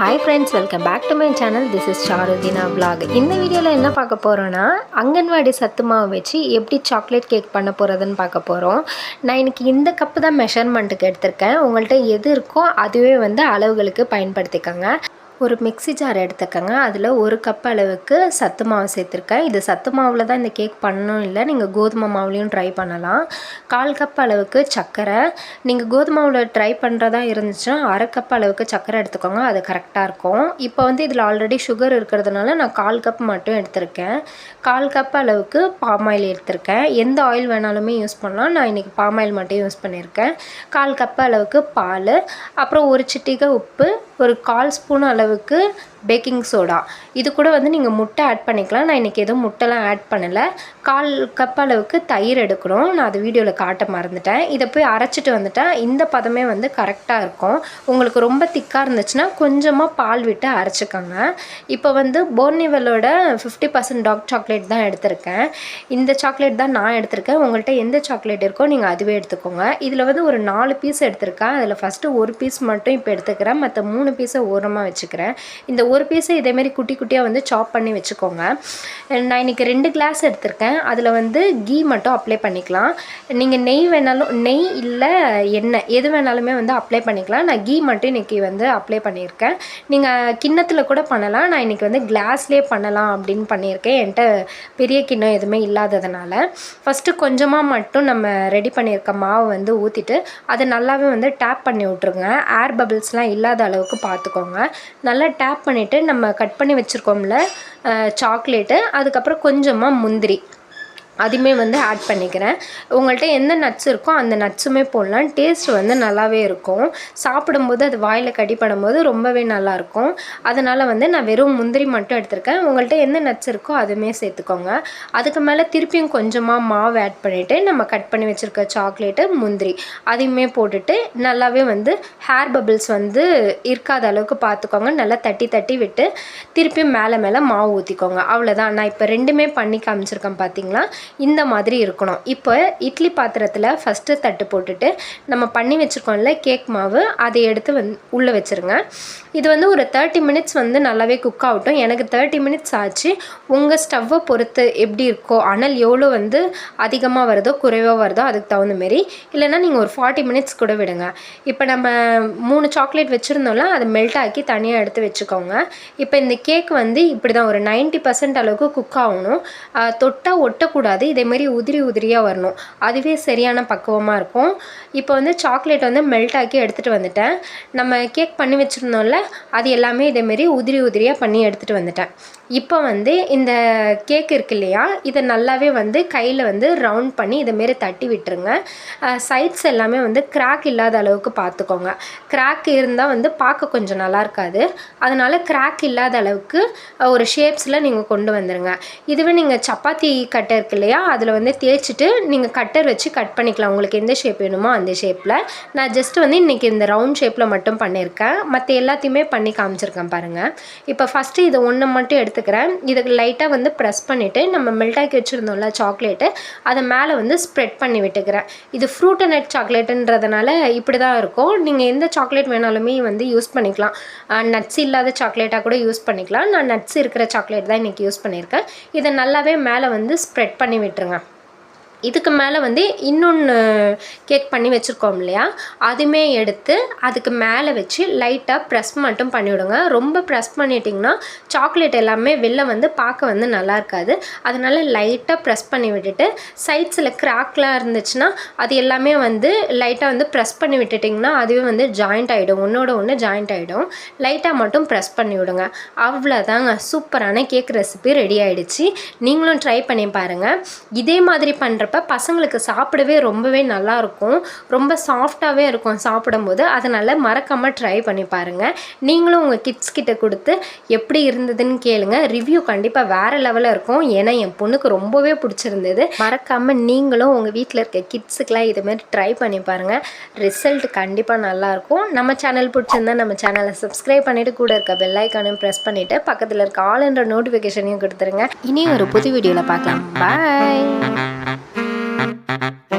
Hi friends welcome back to my channel this is Charutheena vlog இந்த வீடியோவில் என்ன பார்க்க போகிறோன்னா அங்கன்வாடி சத்து மாவு வச்சு எப்படி சாக்லேட் கேக் பண்ண போகிறதுன்னு பார்க்க போகிறோம் நான் இன்னைக்கு இந்த கப்பு தான் மெஷர்மெண்ட்டுக்கு எடுத்திருக்கேன். உங்கள்கிட்ட எது இருக்கோ அதுவே வந்து அளவுகளுக்கு பயன்படுத்திக்கோங்க. ஒரு மிக்ஸி ஜார் எடுத்துக்கோங்க. அதில் ஒரு கப் அளவுக்கு சத்து மாவு சேர்த்துருக்கேன். இது சத்து மாவில் தான் இந்த கேக் பண்ணணும் இல்லை. நீங்கள் கோதுமை மாவுலேயும் ட்ரை பண்ணலாம். கால் கப் அளவுக்கு சர்க்கரை நீங்கள் கோதுமை மாவில் ட்ரை பண்ணுறதா இருந்துச்சுன்னா அரை கப் அளவுக்கு சர்க்கரை எடுத்துக்கோங்க. அது கரெக்டாக இருக்கும். இப்போ வந்து இதில் ஆல்ரெடி சுகர் இருக்கிறதுனால நான் கால் கப் மட்டும் எடுத்திருக்கேன். கால் கப் அளவுக்கு பாம் ஆயில் எடுத்திருக்கேன். எந்த ஆயில் வேணாலுமே யூஸ் பண்ணலாம். நான் இன்றைக்கி பாம் ஆயில் மட்டும் யூஸ் பண்ணியிருக்கேன். கால் கப் அளவுக்கு பால். அப்புறம் ஒரு சிட்டிகை உப்பு. ஒரு கால் ஸ்பூன் அளவுக்கு பேக்கிங் சோடா. இது கூட வந்து நீங்கள் முட்டை ஆட் பண்ணிக்கலாம். நான் இன்றைக்கி எதுவும் முட்டைலாம் ஆட் பண்ணலை. கால் கப் அளவுக்கு தயிர் எடுக்கணும் நான் அது வீடியோவில் காட்ட மறந்துட்டேன். இதை போய் அரைச்சிட்டு வந்துட்டேன் இந்த பதமே வந்து கரெக்டாக இருக்கும். உங்களுக்கு ரொம்ப திக்காக இருந்துச்சுன்னா கொஞ்சமாக பால் விட்டு அரைச்சிக்கோங்க. இப்போ வந்து போர்னிவலோட ஃபிஃப்டி பர்சன்ட் டார்க் சாக்லேட் தான் எடுத்திருக்கேன். இந்த சாக்லேட் தான் நான் எடுத்திருக்கேன். உங்கள்கிட்ட எந்த சாக்லேட் இருக்கோ நீங்கள் அதுவே எடுத்துக்கோங்க. இதில் வந்து ஒரு நாலு பீஸ் எடுத்திருக்கேன். அதில் ஃபஸ்ட்டு ஒரு பீஸ் மட்டும் இப்போ எடுத்துக்கிறேன். மற்ற மூணு பீஸை ஓரமாக வச்சுக்கிறேன். இந்த ஒரு பீஸை இதேமாரி குட்டி குட்டியாக வந்து சாப் பண்ணி வச்சுக்கோங்க. நான் இன்றைக்கி ரெண்டு கிளாஸ் எடுத்திருக்கேன். அதில் வந்து கீ மட்டும் அப்ளை பண்ணிக்கலாம். நீங்கள் நெய் வேணாலும் நெய் இல்லை எண்ணெய் எது வேணாலுமே வந்து அப்ளை பண்ணிக்கலாம். நான் கீ மட்டும் இன்றைக்கி வந்து அப்ளை பண்ணியிருக்கேன். நீங்கள் கிண்ணத்தில் கூட பண்ணலாம். நான் இன்றைக்கி வந்து கிளாஸ்லேயே பண்ணலாம் அப்படின்னு பண்ணியிருக்கேன். என்கிட்ட பெரிய கிண்ணம் எதுவுமே இல்லாததுனால. ஃபஸ்ட்டு கொஞ்சமாக மட்டும் நம்ம ரெடி பண்ணியிருக்க மாவு வந்து ஊற்றிட்டு அதை நல்லாவே வந்து டேப் பண்ணி விட்ருங்க ஏர் பபிள்ஸ்லாம் இல்லாத அளவுக்கு பார்த்துக்கோங்க. நல்லா டேப் பண்ணிவிட்டு நம்ம கட் பண்ணி வச்சுருக்கோம்ல சாக்லேட்டு அதுக்கப்புறம் கொஞ்சமாக முந்திரி. அதுவுமே வந்து ஆட் பண்ணிக்கிறேன். உங்கள்கிட்ட எந்த நட்ஸ் இருக்கோ அந்த நட்ஸுமே போடலாம். டேஸ்ட் வந்து நல்லாவே இருக்கும். சாப்பிடும்போது அது வாயில் கடிப்படும் போது ரொம்பவே நல்லாயிருக்கும். அதனால் வந்து நான் வெறும் முந்திரி மட்டும் எடுத்திருக்கேன். உங்கள்கிட்ட எந்த நட்ஸ் இருக்கோ அதுவுமே சேர்த்துக்கோங்க. அதுக்கு மேலே திருப்பியும் கொஞ்சமாக மாவு ஆட் பண்ணிவிட்டு நம்ம கட் பண்ணி வச்சுருக்க சாக்லேட்டு முந்திரி அதையுமே போட்டுட்டு நல்லாவே வந்து ஹேர் பபிள்ஸ் வந்து இருக்காத அளவுக்கு பார்த்துக்கோங்க நல்லா தட்டி தட்டி விட்டு திருப்பியும் மேலே மேலே மாவு ஊற்றிக்கோங்க அவ்வளோதான் நான் இப்போ ரெண்டுமே பண்ணி காமிச்சிருக்கேன் பார்த்தீங்களா இந்த மாதிரி இருக்கணும். இப்போ இட்லி பாத்திரத்தில் ஃபஸ்ட்டு தட்டு போட்டுட்டு நம்ம பண்ணி வச்சுருக்கோம்ல கேக் மாவு அதை எடுத்து வந் உள்ளே வச்சுருங்க. இது வந்து ஒரு தேர்ட்டி மினிட்ஸ் வந்து நல்லாவே குக் ஆகட்டும். எனக்கு தேர்ட்டி மினிட்ஸ் ஆச்சு. உங்கள் ஸ்டவ்வை பொறுத்து எப்படி இருக்கோ அனல் எவ்வளோ வந்து அதிகமாக வருதோ குறைவாக வருதோ அதுக்கு தகுந்த மாரி. இல்லைன்னா நீங்கள் ஒரு ஃபார்ட்டி மினிட்ஸ் கூட விடுங்க. இப்போ நம்ம மூணு சாக்லேட் வச்சுருந்தோம்ல அதை மெல்ட் ஆக்கி தனியாக எடுத்து வச்சுக்கோங்க. இப்போ இந்த கேக் வந்து இப்படி தான் ஒரு நைன்ட்டி பர்சன்ட் அளவுக்கு குக் ஆகணும். தொட்டால் ஒட்டக்கூடாது. இதேமாரி உதிரி உதிரியாக வரணும். அதுவே சரியான பக்குவமாக இருக்கும். இப்போ வந்து சாக்லேட் வந்து மெல்ட் ஆக்கி எடுத்துகிட்டு வந்துட்டேன். நம்ம கேக் பண்ணி வச்சுருந்தோம்ல அது எல்லாமே இதேமாரி உதிரி உதிரியாக பண்ணி எடுத்துகிட்டு வந்துட்டேன். இப்போ வந்து இந்த கேக் இருக்கு இல்லையா இதை நல்லாவே வந்து கையில் வந்து ரவுண்ட் பண்ணி இதேமாரி தட்டி விட்டுருங்க. சைட்ஸ் எல்லாமே வந்து கிராக் இல்லாத அளவுக்கு பார்த்துக்கோங்க கிராக் இருந்தால் வந்து பார்க்க கொஞ்சம் நல்லா இருக்காது. அதனால் கிராக் இல்லாத அளவுக்கு ஒரு ஷேப்ஸில் நீங்கள் கொண்டு வந்துடுங்க இதுவே நீங்கள் சப்பாத்தி கட்டை இருக்கு இல்லையா? அதில் வந்து தேய்ச்சிட்டு நீங்கள் கட்டர் வச்சு கட் பண்ணிக்கலாம். உங்களுக்கு எந்த ஷேப் வேணுமோ அந்த ஷேப்பில் நான் ஜஸ்ட் வந்து இன்றைக்கி இந்த ரவுண்ட் ஷேப்பில் மட்டும் பண்ணியிருக்கேன் மற்ற எல்லாத்தையுமே பண்ணி காமிச்சிருக்கேன் பாருங்கள் இப்போ ஃபஸ்ட்டு இதை ஒன்று மட்டும் எடுத்துக்கிறேன். இதுக்கு லைட்டாக வந்து ப்ரெஸ் பண்ணிவிட்டு நம்ம மெல்டாக்கி வச்சுருந்தோம்ல சாக்லேட்டு அதை மேலே வந்து ஸ்ப்ரெட் பண்ணி விட்டுக்கிறேன். இது ஃப்ரூட் அண்ட் நட் சாக்லேட்டுன்றதுனால இப்படி தான் இருக்கும். நீங்கள் எந்த சாக்லேட் வேணாலுமே வந்து யூஸ் பண்ணிக்கலாம். நட்ஸ் இல்லாத சாக்லேட்டாக கூட யூஸ் பண்ணிக்கலாம். நான் நட்ஸ் இருக்கிற சாக்லேட் தான் இன்றைக்கி யூஸ் பண்ணியிருக்கேன் இதை நல்லாவே மேலே வந்து ஸ்ப்ரெட் பண்ணி விட்டுருங்க. இதுக்கு மேலே வந்து இன்னொன்று கேக் பண்ணி வச்சுருக்கோம் இல்லையா? அதுவுமே எடுத்து அதுக்கு மேலே வச்சு லைட்டாக ப்ரெஸ் மட்டும் பண்ணிவிடுங்க. ரொம்ப ப்ரெஸ் பண்ணிட்டிங்கன்னா சாக்லேட் எல்லாமே வெளில வந்து பார்க்க வந்து நல்லா இருக்காது. அதனால் லைட்டாக ப்ரெஸ் பண்ணி விட்டுட்டு சைட்ஸில் கிராக்லாம் இருந்துச்சுன்னா அது எல்லாமே வந்து லைட்டாக வந்து ப்ரெஸ் பண்ணி விட்டுட்டிங்கன்னா அதுவே வந்து ஜாயிண்ட் ஆகிடும் ஒன்றோட ஒன்று ஜாயிண்ட் ஆகிடும் லைட்டாக மட்டும் ப்ரெஸ் பண்ணி விடுங்க. அவ்வளோதாங்க சூப்பரான கேக் ரெசிபி ரெடி ஆகிடுச்சு நீங்களும் ட்ரை பண்ணி பாருங்கள் இதே மாதிரி பண்ணுற பண்ணுறப்ப பசங்களுக்கு சாப்பிடவே ரொம்பவே நல்லாயிருக்கும் ரொம்ப சாஃப்டாகவே இருக்கும் சாப்பிடும்போது. அதனால் மறக்காமல் ட்ரை பண்ணி பாருங்கள் நீங்களும் உங்கள் கிட்ஸ் கிட்ட கொடுத்து எப்படி இருந்ததுன்னு கேளுங்க. ரிவ்யூ கண்டிப்பாக வேறு லெவலில் இருக்கும். ஏன்னா என் பொண்ணுக்கு ரொம்பவே பிடிச்சிருந்தது. மறக்காமல் நீங்களும் உங்கள் வீட்டில் இருக்க கிட்ஸுக்கெலாம் இதுமாரி ட்ரை பண்ணி பாருங்கள் ரிசல்ட் கண்டிப்பாக நல்லாயிருக்கும் நம்ம சேனல் பிடிச்சிருந்தா நம்ம சேனலை சப்ஸ்கிரைப் பண்ணிவிட்டு கூட இருக்க பெல் ப்ரெஸ் பண்ணிவிட்டு பக்கத்தில் இருக்க ஆல் என்ற நோட்டிஃபிகேஷனையும் கொடுத்துருங்க. இனி ஒரு புது வீடியோவில் பார்க்கலாம். பாய் Mm-hmm.